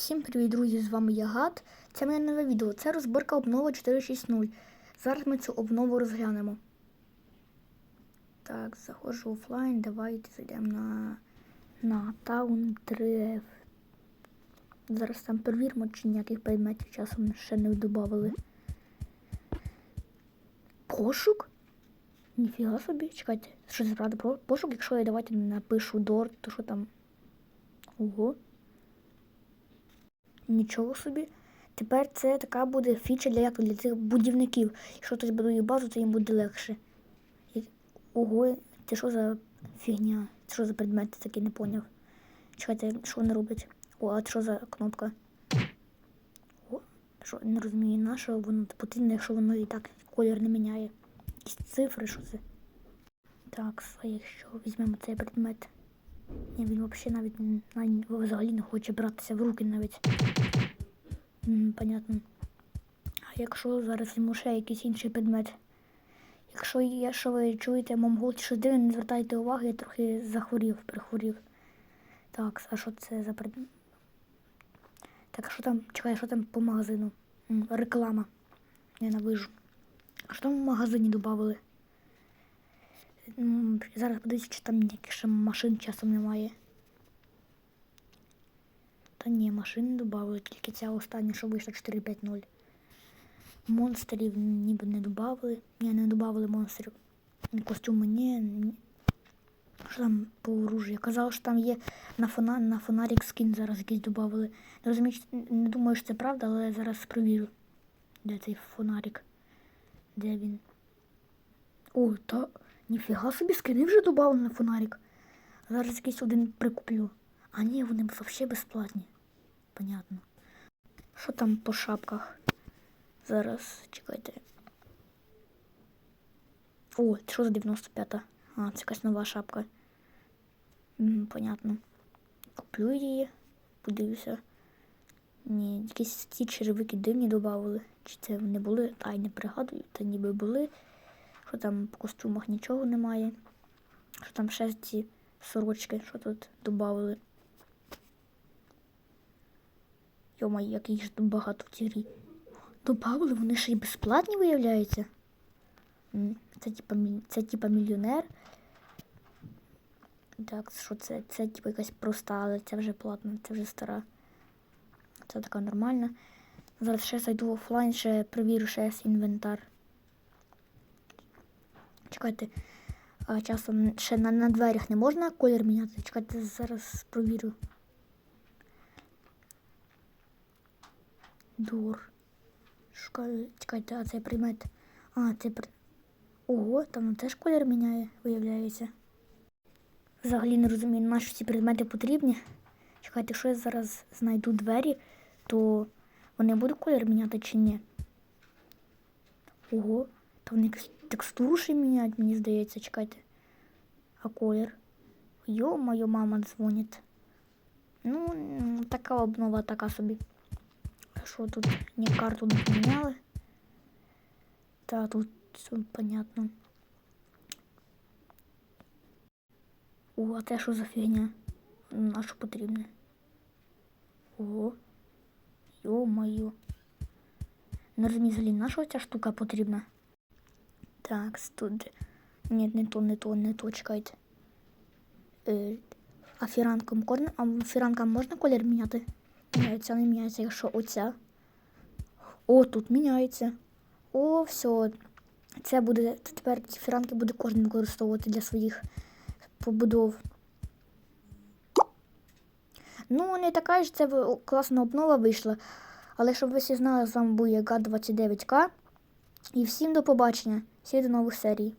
Всім привіт, друзі! З вами я Гад. Це моє нове відео. Це розбірка обнова 460. Зараз ми цю обнову розглянемо. Так, заходжу офлайн. Давайте зайдемо на, на Town 3F. Зараз там перевіримо, чи ніяких предметів часом ще не додавали. Пошук? Ніфіга собі, чекайте, що це правда про пошук, якщо я давайте напишу Дор, то що там? Ого. Нічого собі. Тепер це така буде фіча для, як, для цих будівників. Якщо хтось будує базу, то їм буде легше. Ого, це що за фігня? Це що за предмети такі не поняв. Чекайте, що вони роблять? О, а це що за кнопка? О, що не розумію, на що воно потрібно, якщо воно і так колір не міняє. Якісь цифри, що це? Так, якщо візьмемо цей предмет. Ні, він взагалі навіть взагалі не хоче братися в руки навіть. Понятно. А якщо зараз йому ще якийсь інший предмет? Якщо є, що ви чуєте, чи щось не звертайте уваги, я трохи захворів, прихворів. Так, а що це за предмет? Так, що там, чекай, що там по магазину? Реклама. Ненавижу. Що там в магазині додали? Зараз подивіться, чи там ніяких ще машин часом немає. Та ні, машин не додали, тільки ця остання, що вийшла 4.5.0. Монстрів ніби не додали. Ні, не додали монстрів. Костюми ні. Що там по оружію? Казав, що там є на, фона... на фонарик скін зараз якийсь додали. Не розумію, не думаю, що це правда, але я зараз провірю. Де цей фонарик? Де він? О, та ніфіга собі скини вже додали на фонарик. Зараз якийсь один прикуплю. А ні, вони взагалі безплатні. Понятно. Що там по шапках? Зараз, чекайте. О, що за 95-та? А, це якась нова шапка. М, понятно. Куплю її, подивлюся. Ні, якісь ці черевики дивні додавали. Чи це вони були? Та й не пригадую, та ніби були. Що там по костюмах нічого немає. Що там ще ці сорочки, що тут додавали. Йома, як їх ж тут багато в цій грі. Добавили, вони ще й безплатні виявляються. Це типа, це типа мільйонер. Так, що це? Це типа якась проста, але це вже платна, це вже стара. Це така нормальна. Зараз ще зайду в офлайн, ще перевірю ще інвентар. Чекайте, а часом ще на, на дверях не можна колір міняти? Чекайте, зараз провірю. Дур. Шукаю. Чекайте, а це предмет. А, це. Ого, там теж колір міняє, виявляється. Взагалі не розумію, на що ці предмети потрібні. Чекайте, якщо я зараз знайду двері, то вони будуть колір міняти чи ні? Ого, та вони текстуру ще міняють, мені здається, чекайте. А колір? Йо-моє, мама дзвонить. Ну, така обнова така собі. Що тут? Ні, карту не поміняли. Та тут все понятно. О, а це що за фігня? М, А що потрібне? Ого. Йо-моє. Не розумію взагалі, на штука потрібна? Так, тут. Ні, не то, не то, не то, чекайте. Е, а фіранком кожна, а фіранкам можна колір міняти? Ця не міняється, якщо оця. О, тут міняється. О, все. Це буде. Тепер ці фіранки буде кожен використовувати для своїх побудов. Ну, не така ж це класна обнова вийшла. Але щоб ви всі знали, з вами був я 29К. І всім до побачення. Всім до нових серій.